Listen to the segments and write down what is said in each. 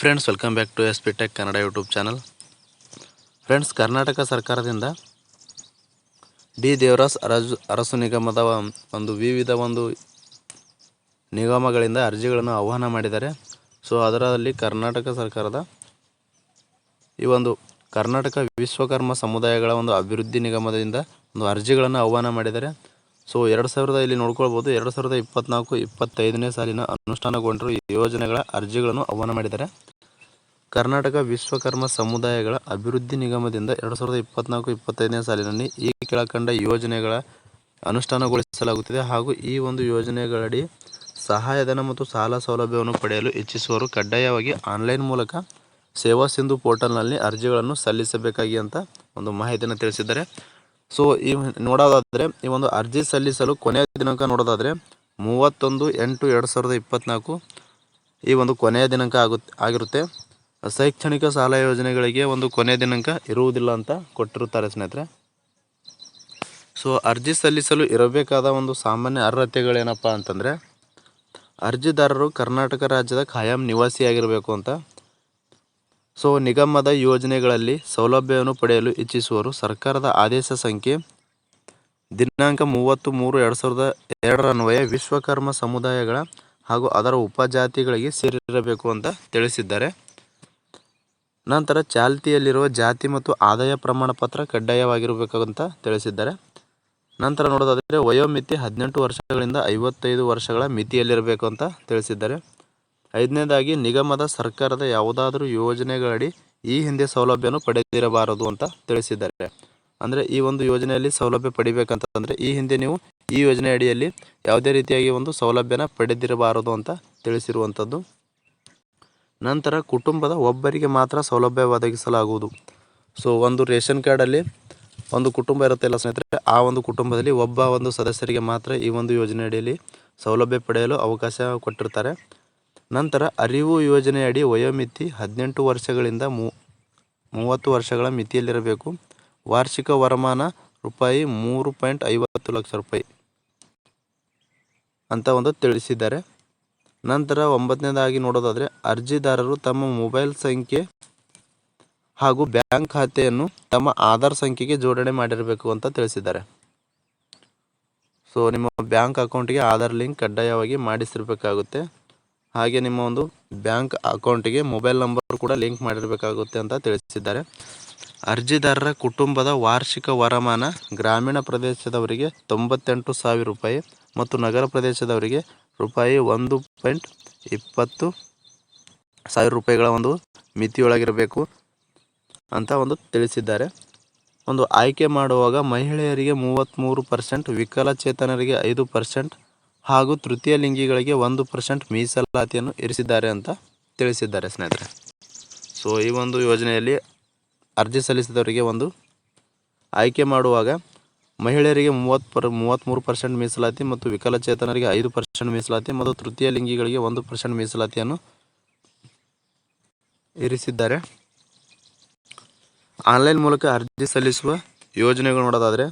Friends welcome back to S P tech Kannada YouTube channel friends Karnataka ಸರ್ಕಾರದಿಂದ D Devaraj ಅರಜು Arasu ನಿಗಮದ ಒಂದು ವಿವಿಧ ಒಂದು ನಿಗಮಗಳಿಂದ ಅರ್ಜಿಗಳನ್ನು ಆಹ್ವಾನ ಮಾಡಿದ್ದಾರೆ. ಸೊ ಅದರಲ್ಲಿ ಕರ್ನಾಟಕ ಸರ್ಕಾರದ ಈ ಒಂದು ಕರ್ನಾಟಕ ವಿಶ್ವಕರ್ಮ ಸಮುದಾಯಗಳ ಒಂದು ಅಭಿವೃದ್ಧಿ ನಿಗಮದಿಂದ ಒಂದು ಅರ್ಜಿಗಳನ್ನು ಆಹ್ವಾನ ಮಾಡಿದ್ದಾರೆ. ಸೊ ಎರಡು ಸಾವಿರದ ಇಲ್ಲಿ ನೋಡ್ಕೊಳ್ಬೋದು, ಎರಡು ಸಾವಿರದ ಇಪ್ಪತ್ನಾಲ್ಕು, ಇಪ್ಪತ್ತೈದನೇ ಸಾಲಿನ ಅನುಷ್ಠಾನಗೊಂಡಿರುವ ಈ ಯೋಜನೆಗಳ ಅರ್ಜಿಗಳನ್ನು ಆಹ್ವಾನ ಮಾಡಿದ್ದಾರೆ. ಕರ್ನಾಟಕ ವಿಶ್ವಕರ್ಮ ಸಮುದಾಯಗಳ ಅಭಿವೃದ್ಧಿ ನಿಗಮದಿಂದ ಎರಡು ಸಾವಿರದ ಇಪ್ಪತ್ನಾಲ್ಕು, ಇಪ್ಪತ್ತೈದನೇ ಸಾಲಿನಲ್ಲಿ ಈ ಕೆಳಕಂಡ ಯೋಜನೆಗಳ ಅನುಷ್ಠಾನಗೊಳಿಸಲಾಗುತ್ತಿದೆ ಹಾಗೂ ಈ ಒಂದು ಯೋಜನೆಗಳಡಿ ಸಹಾಯಧನ ಮತ್ತು ಸಾಲ ಸೌಲಭ್ಯವನ್ನು ಪಡೆಯಲು ಇಚ್ಛಿಸುವವರು ಕಡ್ಡಾಯವಾಗಿ ಆನ್ಲೈನ್ ಮೂಲಕ ಸೇವಾ ಸಿಂಧು ಪೋರ್ಟಲ್ನಲ್ಲಿ ಅರ್ಜಿಗಳನ್ನು ಸಲ್ಲಿಸಬೇಕಾಗಿ ಅಂತ ಒಂದು ಮಾಹಿತಿಯನ್ನು ತಿಳಿಸಿದ್ದಾರೆ. ಸೊ ಈ ನೋಡೋದಾದರೆ, ಈ ಒಂದು ಅರ್ಜಿ ಸಲ್ಲಿಸಲು ಕೊನೆಯ ದಿನಾಂಕ ನೋಡೋದಾದರೆ, ಮೂವತ್ತೊಂದು ಎಂಟು ಎರಡು ಸಾವಿರದ ಇಪ್ಪತ್ನಾಲ್ಕು ಈ ಒಂದು ಕೊನೆಯ ದಿನಾಂಕ ಆಗುತ್ತೆ ಆಗಿರುತ್ತೆ. ಶೈಕ್ಷಣಿಕ ಸಾಲ ಯೋಜನೆಗಳಿಗೆ ಒಂದು ಕೊನೆಯ ದಿನಾಂಕ ಇರುವುದಿಲ್ಲ ಅಂತ ಕೊಟ್ಟಿರುತ್ತಾರೆ ಸ್ನೇಹಿತರೆ. ಸೊ ಅರ್ಜಿ ಸಲ್ಲಿಸಲು ಇರಬೇಕಾದ ಒಂದು ಸಾಮಾನ್ಯ ಅರ್ಹತೆಗಳೇನಪ್ಪ ಅಂತಂದರೆ, ಅರ್ಜಿದಾರರು ಕರ್ನಾಟಕ ರಾಜ್ಯದ ಖಾಯಂ ನಿವಾಸಿಯಾಗಿರಬೇಕು ಅಂತ ಸೊ ನಿಗಮದ ಯೋಜನೆಗಳಲ್ಲಿ ಸೌಲಭ್ಯವನ್ನು ಪಡೆಯಲು ಇಚ್ಛಿಸುವರು ಸರ್ಕಾರದ ಆದೇಶ ಸಂಖ್ಯೆ ದಿನಾಂಕ ಮೂವತ್ತು ಮೂರು ಎರಡು ಸಾವಿರದ ಎರಡರ ಅನ್ವಯ ವಿಶ್ವಕರ್ಮ ಸಮುದಾಯಗಳ ಹಾಗೂ ಅದರ ಉಪಜಾತಿಗಳಿಗೆ ಸೇರಿರಬೇಕು ಅಂತ ತಿಳಿಸಿದ್ದಾರೆ. ನಂತರ ಚಾಲ್ತಿಯಲ್ಲಿರುವ ಜಾತಿ ಮತ್ತು ಆದಾಯ ಪ್ರಮಾಣ ಪತ್ರ ಕಡ್ಡಾಯವಾಗಿರಬೇಕಂತ ತಿಳಿಸಿದ್ದಾರೆ. ನಂತರ ನೋಡೋದಾದರೆ ವಯೋಮಿತಿ ಹದಿನೆಂಟು ವರ್ಷಗಳಿಂದ ಐವತ್ತೈದು ವರ್ಷಗಳ ಮಿತಿಯಲ್ಲಿರಬೇಕು ಅಂತ ತಿಳಿಸಿದ್ದಾರೆ. ಐದನೇದಾಗಿ ನಿಗಮದ ಸರ್ಕಾರದ ಯಾವುದಾದರೂ ಯೋಜನೆಗಳಡಿ ಈ ಹಿಂದೆ ಸೌಲಭ್ಯವನ್ನು ಪಡೆದಿರಬಾರದು ಅಂತ ತಿಳಿಸಿದ್ದಾರೆ. ಅಂದರೆ ಈ ಒಂದು ಯೋಜನೆಯಲ್ಲಿ ಸೌಲಭ್ಯ ಪಡಿಬೇಕಂತಂದರೆ ಈ ಹಿಂದೆ ನೀವು ಈ ಯೋಜನೆ ಅಡಿಯಲ್ಲಿ ಯಾವುದೇ ರೀತಿಯಾಗಿ ಒಂದು ಸೌಲಭ್ಯನ ಪಡೆದಿರಬಾರದು ಅಂತ ತಿಳಿಸಿರುವಂಥದ್ದು. ನಂತರ ಕುಟುಂಬದ ಒಬ್ಬರಿಗೆ ಮಾತ್ರ ಸೌಲಭ್ಯ ಒದಗಿಸಲಾಗುವುದು. ಸೊ ಒಂದು ರೇಷನ್ ಕಾರ್ಡಲ್ಲಿ ಒಂದು ಕುಟುಂಬ ಇರುತ್ತೆ ಇಲ್ಲ ಸ್ನೇಹಿತರೆ, ಆ ಒಂದು ಕುಟುಂಬದಲ್ಲಿ ಒಬ್ಬ ಒಂದು ಸದಸ್ಯರಿಗೆ ಮಾತ್ರ ಈ ಒಂದು ಯೋಜನೆ ಅಡಿಯಲ್ಲಿ ಸೌಲಭ್ಯ ಪಡೆಯಲು ಅವಕಾಶ ಕೊಟ್ಟಿರ್ತಾರೆ. ನಂತರ ಅರಿವು ಯೋಜನೆಯಡಿ ವಯೋಮಿತಿ ಹದಿನೆಂಟು ವರ್ಷಗಳಿಂದ ಮೂ, ಮೂವತ್ತು ವರ್ಷಗಳ ಮಿತಿಯಲ್ಲಿರಬೇಕು. ವಾರ್ಷಿಕ ವರಮಾನ ರೂಪಾಯಿ ಮೂರು ಪಾಯಿಂಟ್ ಐವತ್ತು ಲಕ್ಷ ರೂಪಾಯಿ ಅಂತ ಒಂದು ತಿಳಿಸಿದ್ದಾರೆ. ನಂತರ ಒಂಬತ್ತನೇದಾಗಿ ನೋಡೋದಾದರೆ ಅರ್ಜಿದಾರರು ತಮ್ಮ ಮೊಬೈಲ್ ಸಂಖ್ಯೆ ಹಾಗೂ ಬ್ಯಾಂಕ್ ಖಾತೆಯನ್ನು ತಮ್ಮ ಆಧಾರ್ ಸಂಖ್ಯೆಗೆ ಜೋಡಣೆ ಮಾಡಿರಬೇಕು ಅಂತ ತಿಳಿಸಿದ್ದಾರೆ. ಸೊ, ನಿಮ್ಮ ಬ್ಯಾಂಕ್ ಅಕೌಂಟಿಗೆ ಆಧಾರ್ ಲಿಂಕ್ ಕಡ್ಡಾಯವಾಗಿ ಮಾಡಿಸಿರಬೇಕಾಗುತ್ತೆ. ಹಾಗೆ ನಿಮ್ಮ ಒಂದು ಬ್ಯಾಂಕ್ ಅಕೌಂಟಿಗೆ ಮೊಬೈಲ್ ನಂಬರ್ ಕೂಡ ಲಿಂಕ್ ಮಾಡಿರಬೇಕಾಗುತ್ತೆ ಅಂತ ತಿಳಿಸಿದ್ದಾರೆ. ಅರ್ಜಿದಾರರ ಕುಟುಂಬದ ವಾರ್ಷಿಕ ವರಮಾನ ಗ್ರಾಮೀಣ ಪ್ರದೇಶದವರಿಗೆ ತೊಂಬತ್ತೆಂಟು ಸಾವಿರ ರೂಪಾಯಿ ಮತ್ತು ನಗರ ಪ್ರದೇಶದವರಿಗೆ ರೂಪಾಯಿ ಒಂದು ಪಾಯಿಂಟ್ ಇಪ್ಪತ್ತು ಸಾವಿರ ರೂಪಾಯಿಗಳ ಒಂದು ಮಿತಿಯೊಳಗಿರಬೇಕು ಅಂತ ಒಂದು ತಿಳಿಸಿದ್ದಾರೆ. ಒಂದು ಆಯ್ಕೆ ಮಾಡುವಾಗ ಮಹಿಳೆಯರಿಗೆ ಮೂವತ್ತ್ಮೂರು ಪರ್ಸೆಂಟ್, ವಿಕಲಚೇತನರಿಗೆ ಐದು ಪರ್ಸೆಂಟ್ ಹಾಗೂ ತೃತೀಯ ಲಿಂಗಿಗಳಿಗೆ ಒಂದು ಪರ್ಸೆಂಟ್ ಮೀಸಲಾತಿಯನ್ನು ಇರಿಸಿದ್ದಾರೆ ಅಂತ ತಿಳಿಸಿದ್ದಾರೆ ಸ್ನೇಹಿತರೆ. ಸೊ ಈ ಒಂದು ಯೋಜನೆಯಲ್ಲಿ ಅರ್ಜಿ ಸಲ್ಲಿಸಿದವರಿಗೆ ಒಂದು ಆಯ್ಕೆ ಮಾಡುವಾಗ ಮಹಿಳೆಯರಿಗೆ ಮೂವತ್ತು ಪರ್, ಮೂವತ್ತ್ಮೂರು ಪರ್ಸೆಂಟ್ ಮೀಸಲಾತಿ ಮತ್ತು ವಿಕಲಚೇತನರಿಗೆ ಐದು ಪರ್ಸೆಂಟ್ ಮೀಸಲಾತಿ ಮತ್ತು ತೃತೀಯ ಲಿಂಗಿಗಳಿಗೆ ಒಂದು ಪರ್ಸೆಂಟ್ ಮೀಸಲಾತಿಯನ್ನು ಇರಿಸಿದ್ದಾರೆ. ಆನ್ಲೈನ್ ಮೂಲಕ ಅರ್ಜಿ ಸಲ್ಲಿಸುವ ಯೋಜನೆಗಳು ನೋಡೋದಾದರೆ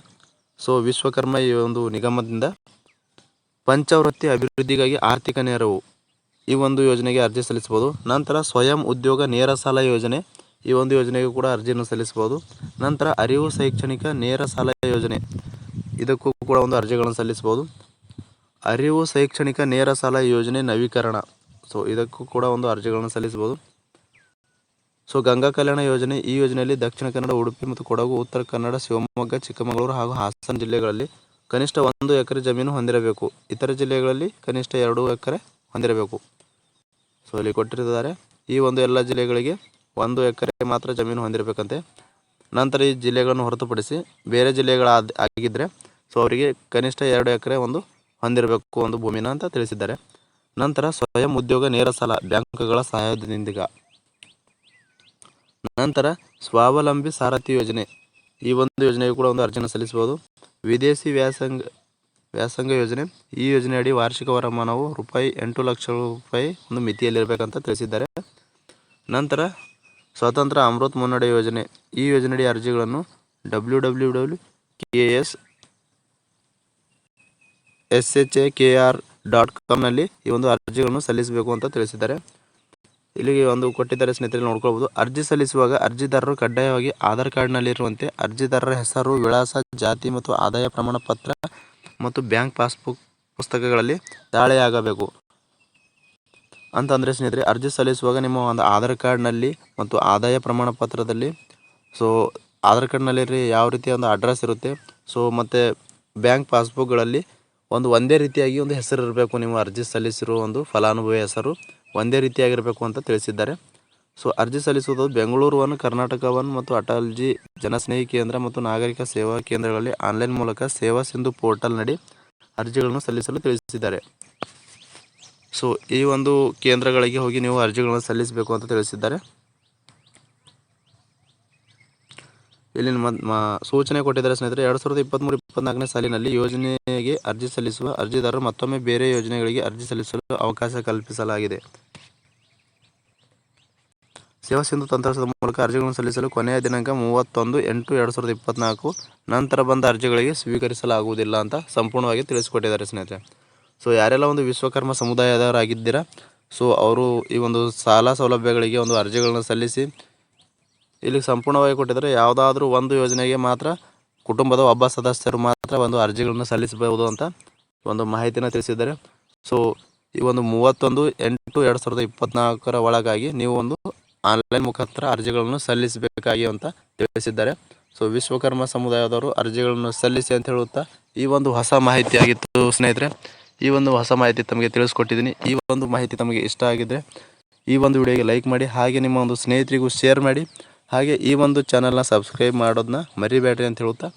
ಸೊ ವಿಶ್ವಕರ್ಮ ಈ ಒಂದು ನಿಗಮದಿಂದ ಪಂಚವೃತ್ತಿ ಅಭಿವೃದ್ಧಿಗಾಗಿ ಆರ್ಥಿಕ ನೆರವು. ಈ ಒಂದು ಯೋಜನೆಗೆ ಅರ್ಜಿ ಸಲ್ಲಿಸ್ಬೋದು ನಂತರ ಸ್ವಯಂ ಉದ್ಯೋಗ ನೇರ ಸಾಲ ಯೋಜನೆ. ಈ ಒಂದು ಯೋಜನೆಗೂ ಕೂಡ ಅರ್ಜಿಯನ್ನು ಸಲ್ಲಿಸಬಹುದು. ನಂತರ ಅರಿವು ಶೈಕ್ಷಣಿಕ ನೇರ ಸಾಲ ಯೋಜನೆ. ಇದಕ್ಕೂ ಕೂಡ ಒಂದು ಅರ್ಜಿಗಳನ್ನು ಸಲ್ಲಿಸಬಹುದು. ಅರಿವು ಶೈಕ್ಷಣಿಕ ನೇರ ಸಾಲ ಯೋಜನೆ ನವೀಕರಣ. ಸೊ ಇದಕ್ಕೂ ಕೂಡ ಒಂದು ಅರ್ಜಿಗಳನ್ನು ಸಲ್ಲಿಸಬಹುದು. ಸೊ ಗಂಗಾ ಕಲ್ಯಾಣ ಯೋಜನೆ. ಈ ಯೋಜನೆಯಲ್ಲಿ ದಕ್ಷಿಣ ಕನ್ನಡ, ಉಡುಪಿ ಮತ್ತು ಕೊಡಗು, ಉತ್ತರ ಕನ್ನಡ, ಶಿವಮೊಗ್ಗ, ಚಿಕ್ಕಮಗಳೂರು ಹಾಗೂ ಹಾಸನ ಜಿಲ್ಲೆಗಳಲ್ಲಿ ಕನಿಷ್ಠ ಒಂದು ಎಕರೆ ಜಮೀನು ಹೊಂದಿರಬೇಕು. ಇತರ ಜಿಲ್ಲೆಗಳಲ್ಲಿ ಕನಿಷ್ಠ ಎರಡು ಎಕರೆ ಹೊಂದಿರಬೇಕು. ಸೊ ಇಲ್ಲಿ ಕೊಟ್ಟಿರ್ತಿದ್ದಾರೆ ಈ ಒಂದು ಎಲ್ಲ ಜಿಲ್ಲೆಗಳಿಗೆ ಒಂದು ಎಕರೆ ಮಾತ್ರ ಜಮೀನು ಹೊಂದಿರಬೇಕಂತೆ. ನಂತರ ಈ ಜಿಲ್ಲೆಗಳನ್ನು ಹೊರತುಪಡಿಸಿ ಬೇರೆ ಜಿಲ್ಲೆಗಳ ಆಗಿದ್ದರೆ ಸೊ ಅವರಿಗೆ ಕನಿಷ್ಠ ಎರಡು ಎಕರೆ ಒಂದು ಹೊಂದಿರಬೇಕು ಒಂದು ಭೂಮಿನ ಅಂತ ತಿಳಿಸಿದ್ದಾರೆ. ನಂತರ ಸ್ವಯಂ ಉದ್ಯೋಗ ನೇರ ಸಾಲ ಬ್ಯಾಂಕ್ಗಳ ಸಹಾಯದಿಂದ ನಂತರ ಸ್ವಾವಲಂಬಿ ಸಾರಥಿ ಯೋಜನೆ. ಈ ಒಂದು ಯೋಜನೆಯು ಕೂಡ ಒಂದು ಅರ್ಜಿನ ಸಲ್ಲಿಸಬಹುದು. ವಿದೇಶಿ ವ್ಯಾಸಂಗ ವ್ಯಾಸಂಗ ಯೋಜನೆ. ಈ ಯೋಜನೆಯಡಿ ವಾರ್ಷಿಕ ವರಮಾನವು ರೂಪಾಯಿ ಎಂಟು ಲಕ್ಷ ರೂಪಾಯಿ ಒಂದು ಮಿತಿಯಲ್ಲಿರಬೇಕಂತ ತಿಳಿಸಿದ್ದಾರೆ. ನಂತರ ಸ್ವತಂತ್ರ ಅಮೃತ್ ಮುನ್ನಡೆ ಯೋಜನೆ. ಈ ಯೋಜನೆಯಡಿ ಅರ್ಜಿಗಳನ್ನು W W W K S S H A K R dot ಕಾಮ್ನಲ್ಲಿ ಈ ಒಂದು ಅರ್ಜಿಗಳನ್ನು ಸಲ್ಲಿಸಬೇಕು ಅಂತ ತಿಳಿಸಿದ್ದಾರೆ. ಇಲ್ಲಿಗೆ ಒಂದು ಕೊಟ್ಟಿದ್ದಾರೆ ಸ್ನೇಹಿತರೆ ನೋಡ್ಕೊಳ್ಬೋದು. ಅರ್ಜಿ ಸಲ್ಲಿಸುವಾಗ ಅರ್ಜಿದಾರರು ಕಡ್ಡಾಯವಾಗಿ ಆಧಾರ್ ಕಾರ್ಡ್ನಲ್ಲಿರುವಂತೆ ಅರ್ಜಿದಾರರ ಹೆಸರು, ವಿಳಾಸ, ಜಾತಿ ಮತ್ತು ಆದಾಯ ಪ್ರಮಾಣ ಪತ್ರ ಮತ್ತು ಬ್ಯಾಂಕ್ ಪಾಸ್ಬುಕ್ ಪುಸ್ತಕಗಳಲ್ಲಿ ದಾಳೆಯಾಗಬೇಕು ಅಂತಂದರೆ ಸ್ನೇಹಿತರೆ, ಅರ್ಜಿ ಸಲ್ಲಿಸುವಾಗ ನಿಮ್ಮ ಒಂದು ಆಧಾರ್ ಕಾರ್ಡ್ನಲ್ಲಿ ಮತ್ತು ಆದಾಯ ಪ್ರಮಾಣ ಪತ್ರದಲ್ಲಿ ಸೊ ಆಧಾರ್ ಕಾರ್ಡ್ನಲ್ಲಿ ಯಾವ ರೀತಿಯ ಒಂದು ಅಡ್ರೆಸ್ ಇರುತ್ತೆ, ಸೊ ಮತ್ತು ಬ್ಯಾಂಕ್ ಪಾಸ್ಬುಕ್ಗಳಲ್ಲಿ ಒಂದು ಒಂದೇ ರೀತಿಯಾಗಿ ಒಂದು ಹೆಸರು ಇರಬೇಕು ನೀವು ಅರ್ಜಿ ಸಲ್ಲಿಸಿರುವ ಒಂದು ಫಲಾನುಭವಿ ಹೆಸರು. ಒಂದೇ ರೀತಿಯಾಗಿರಬೇಕು ಅಂತ ತಿಳಿಸಿದ್ದಾರೆ. ಸೊ, ಅರ್ಜಿ ಸಲ್ಲಿಸುವುದು ಬೆಂಗಳೂರು ಒನ್, ಕರ್ನಾಟಕ ಒನ್ ಮತ್ತು ಅಟಲ್ಜಿ ಜನಸ್ನೇಹಿ ಕೇಂದ್ರ ಮತ್ತು ನಾಗರಿಕ ಸೇವಾ ಕೇಂದ್ರಗಳಲ್ಲಿ ಆನ್ಲೈನ್ ಮೂಲಕ ಸೇವಾ ಸಿಂಧು ಪೋರ್ಟಲ್ ನಡಿ ಅರ್ಜಿಗಳನ್ನು ಸಲ್ಲಿಸಲು ತಿಳಿಸಿದ್ದಾರೆ. ಸೊ, ಈ ಒಂದು ಕೇಂದ್ರಗಳಿಗೆ ಹೋಗಿ ನೀವು ಅರ್ಜಿಗಳನ್ನು ಸಲ್ಲಿಸಬೇಕು ಅಂತ ತಿಳಿಸಿದ್ದಾರೆ. ಇಲ್ಲಿ ನಮ್ಮ ಮ- ಸೂಚನೆ ಕೊಟ್ಟಿದ್ದಾರೆ ಸ್ನೇಹಿತರೆ, ಎರಡು ಸಾವಿರದ ಇಪ್ಪತ್ತ್ಮೂರು ಇಪ್ಪತ್ನಾಲ್ಕನೇ ಸಾಲಿನಲ್ಲಿ ಯೋಜನೆಗೆ ಅರ್ಜಿ ಸಲ್ಲಿಸುವ ಅರ್ಜಿದಾರರು ಮತ್ತೊಮ್ಮೆ ಬೇರೆ ಯೋಜನೆಗಳಿಗೆ ಅರ್ಜಿ ಸಲ್ಲಿಸಲು ಅವಕಾಶ ಕಲ್ಪಿಸಲಾಗಿದೆ. ಸೇವಾ ಸಿಂಧು ತಂತ್ರಾಂಶದ ಮೂಲಕ ಅರ್ಜಿಗಳನ್ನು ಸಲ್ಲಿಸಲು ಕೊನೆಯ ದಿನಾಂಕ ಮೂವತ್ತೊಂದು ಎಂಟು ಎರಡು ಸಾವಿರದ ಇಪ್ಪತ್ನಾಲ್ಕು, ನಂತರ ಬಂದ ಅರ್ಜಿಗಳಿಗೆ ಸ್ವೀಕರಿಸಲಾಗುವುದಿಲ್ಲ ಅಂತ ಸಂಪೂರ್ಣವಾಗಿ ತಿಳಿಸಿಕೊಟ್ಟಿದ್ದಾರೆ ಸ್ನೇಹಿತರೆ. ಸೊ ಯಾರೆಲ್ಲ ಒಂದು ವಿಶ್ವಕರ್ಮ ಸಮುದಾಯದವರಾಗಿದ್ದೀರಾ ಸೊ ಅವರು ಈ ಒಂದು ಸಾಲ ಸೌಲಭ್ಯಗಳಿಗೆ ಒಂದು ಅರ್ಜಿಗಳನ್ನು ಸಲ್ಲಿಸಿ ಇಲ್ಲಿ ಸಂಪೂರ್ಣವಾಗಿ ಕೊಟ್ಟಿದ್ದಾರೆ. ಯಾವುದಾದ್ರೂ ಒಂದು ಯೋಜನೆಗೆ ಮಾತ್ರ ಕುಟುಂಬದ ಒಬ್ಬ ಸದಸ್ಯರು ಮಾತ್ರ ಒಂದು ಅರ್ಜಿಗಳನ್ನು ಸಲ್ಲಿಸಬಹುದು ಅಂತ ಒಂದು ಮಾಹಿತಿನ ತಿಳಿಸಿದ್ದಾರೆ. ಸೊ ಈ ಒಂದು ಮೂವತ್ತೊಂದು, ಎಂಟು, ಎರಡು ಸಾವಿರದ ಇಪ್ಪತ್ನಾಲ್ಕರ ಒಳಗಾಗಿ ನೀವು ಒಂದು ಆನ್ಲೈನ್ ಮುಖಾಂತರ ಅರ್ಜಿಗಳನ್ನು ಸಲ್ಲಿಸಬೇಕಾಗಿ ಅಂತ ತಿಳಿಸಿದ್ದಾರೆ. ಸೊ ವಿಶ್ವಕರ್ಮ ಸಮುದಾಯದವರು ಅರ್ಜಿಗಳನ್ನು ಸಲ್ಲಿಸಿ ಅಂತ ಹೇಳುತ್ತಾ ಈ ಒಂದು ಹೊಸ ಮಾಹಿತಿಯಾಗಿತ್ತು ಸ್ನೇಹಿತರೆ. ಈ ಒಂದು ಹೊಸ ಮಾಹಿತಿ ತಮಗೆ ತಿಳಿಸ್ಕೊಟ್ಟಿದ್ದೀನಿ. ಈ ಒಂದು ಮಾಹಿತಿ ತಮಗೆ ಇಷ್ಟ ಆಗಿದ್ದರೆ ಈ ಒಂದು ವಿಡಿಯೋಗೆ ಲೈಕ್ ಮಾಡಿ, ಹಾಗೆ ನಿಮ್ಮ ಒಂದು ಸ್ನೇಹಿತರಿಗೂ ಶೇರ್ ಮಾಡಿ. ಹಾಗೆ ಈ ಒಂದು ಚಾನಲ್ನ ಸಬ್ಸ್ಕ್ರೈಬ್ ಮಾಡೋದನ್ನ ಮರಿಬೇಡ್ರಿ ಅಂತ ಹೇಳುತ್ತಾ?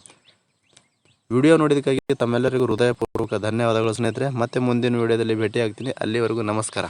ವಿಡಿಯೋ ನೋಡಿದ್ದಕ್ಕಾಗಿ ತಮ್ಮೆಲ್ಲರಿಗೂ ಹೃದಯಪೂರ್ವಕ ಧನ್ಯವಾದಗಳು ಸ್ನೇಹಿತರೆ. ಮತ್ತೆ ಮುಂದಿನ ವಿಡಿಯೋದಲ್ಲಿ ಭೇಟಿ ಆಗ್ತೀನಿ ಅಲ್ಲಿವರೆಗೂ ನಮಸ್ಕಾರ.